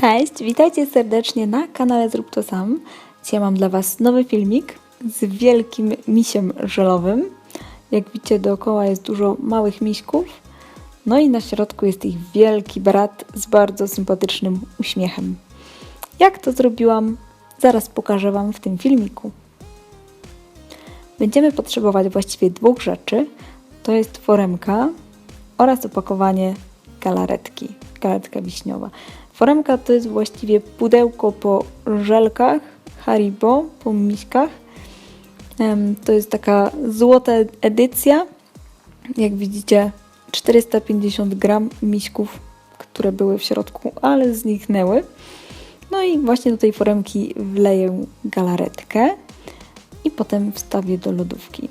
Cześć, witajcie serdecznie na kanale Zrób to sam. Dzisiaj mam dla Was nowy filmik z wielkim misiem żelowym. Jak widzicie dookoła jest dużo małych miśków. No i na środku jest ich wielki brat z bardzo sympatycznym uśmiechem. Jak to zrobiłam? Zaraz pokażę Wam w tym filmiku. Będziemy potrzebować właściwie dwóch rzeczy. To jest foremka oraz opakowanie galaretki, galaretka wiśniowa. Foremka to jest właściwie pudełko po żelkach Haribo, po miśkach. To jest taka złota edycja. Jak widzicie 450 gram miśków, które były w środku, ale zniknęły. No i właśnie do tej foremki wleję galaretkę i potem wstawię do lodówki.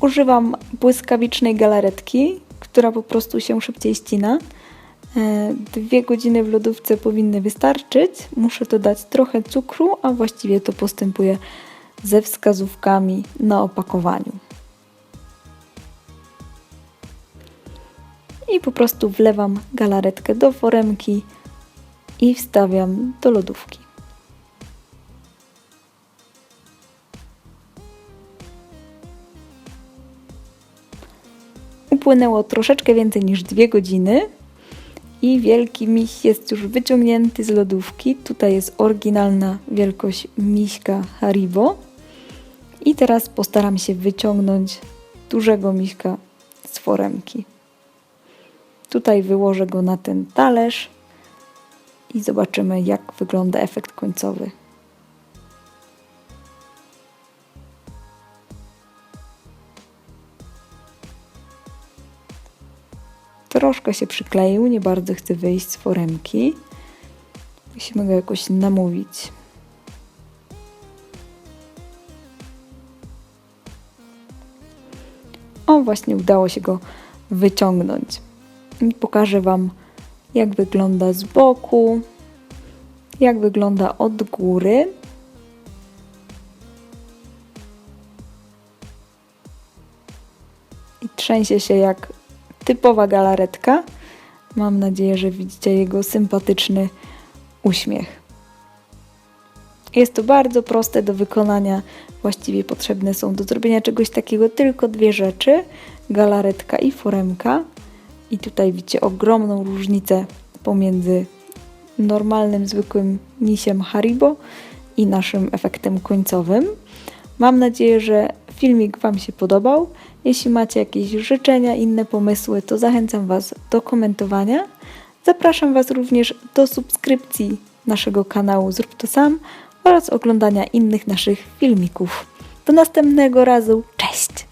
Używam błyskawicznej galaretki, która po prostu się szybciej ścina. E, Dwie godziny w lodówce powinny wystarczyć. Muszę dodać trochę cukru, a właściwie to postępuję ze wskazówkami na opakowaniu. I po prostu wlewam galaretkę do foremki i wstawiam do lodówki. Upłynęło troszeczkę więcej niż dwie godziny i wielki miś jest już wyciągnięty z lodówki. Tutaj jest oryginalna wielkość miśka Haribo. I teraz postaram się wyciągnąć dużego miśka z foremki. Tutaj wyłożę go na ten talerz i zobaczymy, jak wygląda efekt końcowy. Troszkę się przykleił, nie bardzo chce wyjść z foremki. Musimy go jakoś namówić. O, właśnie udało się go wyciągnąć. Pokażę Wam, jak wygląda z boku, jak wygląda od góry. I trzęsie się jak typowa galaretka. Mam nadzieję, że widzicie jego sympatyczny uśmiech. Jest to bardzo proste do wykonania. Właściwie potrzebne są do zrobienia czegoś takiego tylko dwie rzeczy: galaretka i foremka. I tutaj widzicie ogromną różnicę pomiędzy normalnym, zwykłym misiem Haribo i naszym efektem końcowym. Mam nadzieję, że filmik Wam się podobał. Jeśli macie jakieś życzenia, inne pomysły, to zachęcam Was do komentowania. Zapraszam Was również do subskrypcji naszego kanału Zrób to sam oraz oglądania innych naszych filmików. Do następnego razu. Cześć!